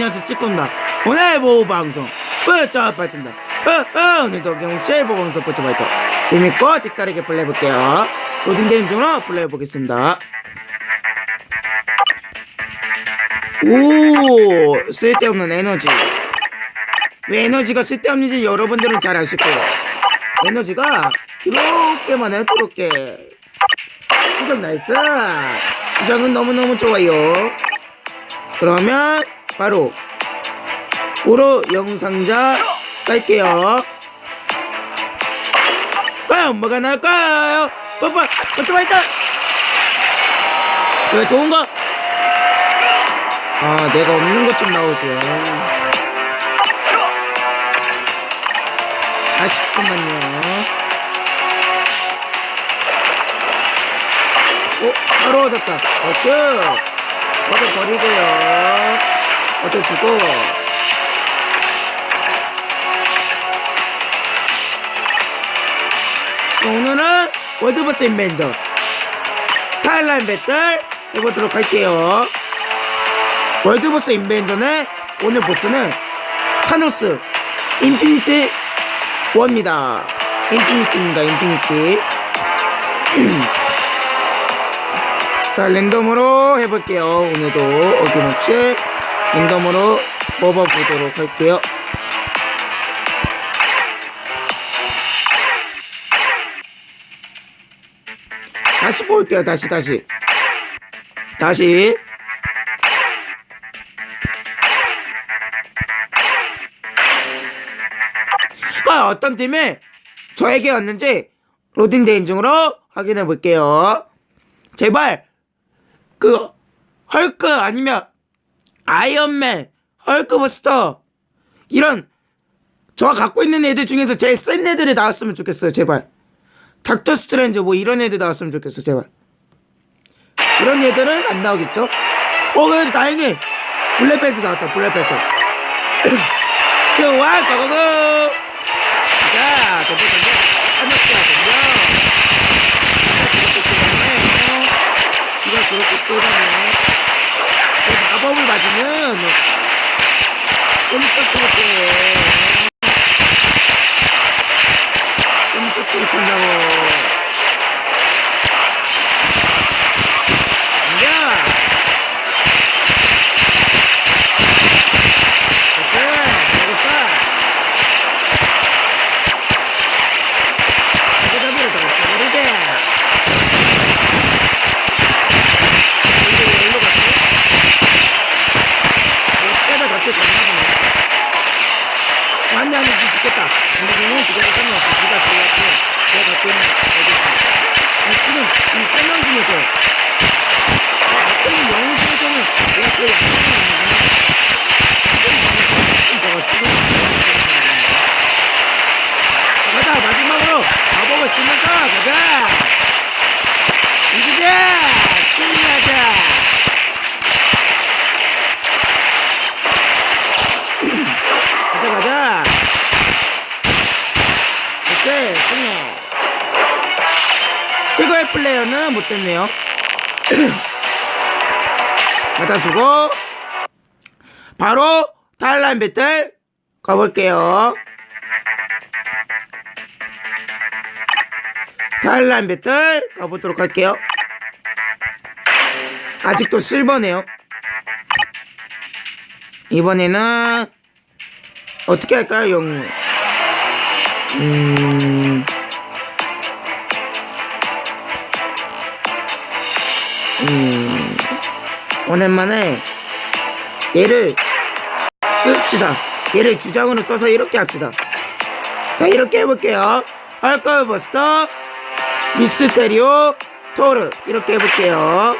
안녕하세요 찍고입니다 오늘 보호 방송. 뿌짜 빠진다. 어, 어, 오늘도 경실 보방송 뿌짜 발동 재밌고 색다르게 플레이해볼게요. 로딩 게임 중으로 플레이해보겠습니다. 오 쓸데없는 에너지. 왜 에너지가 쓸데없는지 여러분들은 잘 아실 거예요. 에너지가 그렇게만 해요 그렇게 수정 나이스. 수정은 너무너무 좋아요. 그러면 바로 오로 영상자 깔게요. 과연 뭐가 나올까요? 뽀뽀. 뽀뽀 발전 왜 좋은 거? 아 내가 없는 것 좀 나오죠. 아쉽구만요. 오 바로 얻었다. 어쭈? 얻어 버리고요 얻어 주고. 오늘은 월드버스 인벤저 타일라인 배틀 해보도록 할게요. 월드버스 인벤저는 오늘 보스는 타노스 인피니티 원입니다. 인피니티입니다 인피니티. 자 랜덤으로 해볼게요. 오늘도 어김없이 랜덤으로 뽑아보도록 할게요. 다시 볼게요. 다시 다시. 다시. 그 어떤 팀이 저에게 왔는지 로딩 대인 중으로 확인해 볼게요. 제발. 그 헐크 아니면 아이언맨 헐크버스터. 이런 저 갖고 있는 애들 중에서 제일 센 애들이 나왔으면 좋겠어요 제발. 닥터 스트레인저 뭐 이런 애들 나왔으면 좋겠어 제발. 그런 애들은 안 나오겠죠? 어 그래도 다행히 블랙팬스 나왔다 블랙팬스 교와 고고고! 자 던져 던져 한번씩 던져 이거 그렇게 쏘다네 마법을 맞으면 끔찍하게 끔찍하다고 야 됐어 잘했어 이거 잡으러 더 버리게 이거 일로 갔어? 깨다 같이 갔나 보네 완전 죽겠다. 우리는 죽어도 상관없어 네가 죽었고 내가 갖고 있는 아니, 지금 이 설명 중에서 어떤 영웅 중에서는 내가 제일 약한 게 있는데 저거 지금 가자 마지막으로 마법을 쓰면서 가자 이기자 승리하자 가자 가자 오케이 승리 최고의 플레이어는 못됐네요. 받아주고 바로 타일라인 배틀 가볼게요. 타일라인 배틀 가보도록 할게요. 아직도 실버네요. 이번에는 어떻게 할까요 영웅 음... 음... 오랜만에 얘를 씁시다. 얘를 주장으로 써서 이렇게 합시다. 자 이렇게 해볼게요. 헐크버스터? 미스테리오 토르. 이렇게 해볼게요.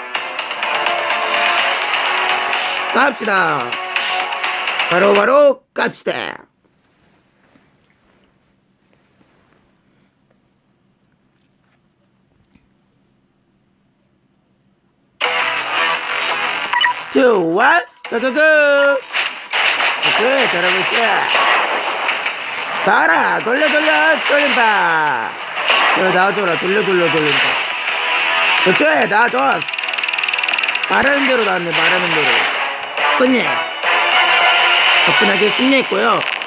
갑시다. 바로 바로 갑시다 투원 고고고. 오케이 잘하고 있어. 나라 돌려 돌려 돌린다. 그래 나와줘라 돌려 돌려 돌린다. 그치 나와줘 말하는 대로 나왔네 말하는 대로. 승리 가뿐하게 승리했고요.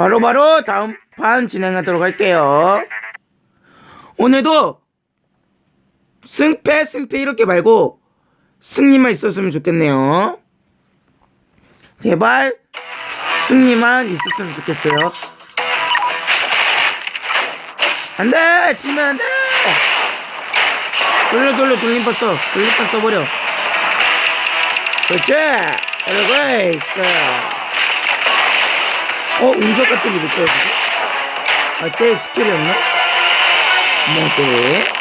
바로 바로 다음 판 진행하도록 할게요. 오늘도 승패 승패 이렇게 말고 승리만 있었으면 좋겠네요. 제발 승리만 있었으면 좋겠어요. 안 돼! 지면 안 돼! 돌려, 돌려, 돌림판 써. 돌림판 써버려. 그렇지! 그러고 있어. 어, 운석 같은 게못 떠야지. 아, 쟤 스킬이었나? 뭐지?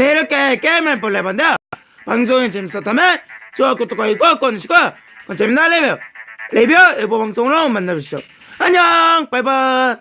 네, 이렇게 게임을 볼래봤는데요. 방송이 재밌었다면 좋아요, 구독하기 꾹꾹 누시고 재미난 레뷰, 레뷰 일보 방송으로 만나주시죠. 안녕, 바이바이.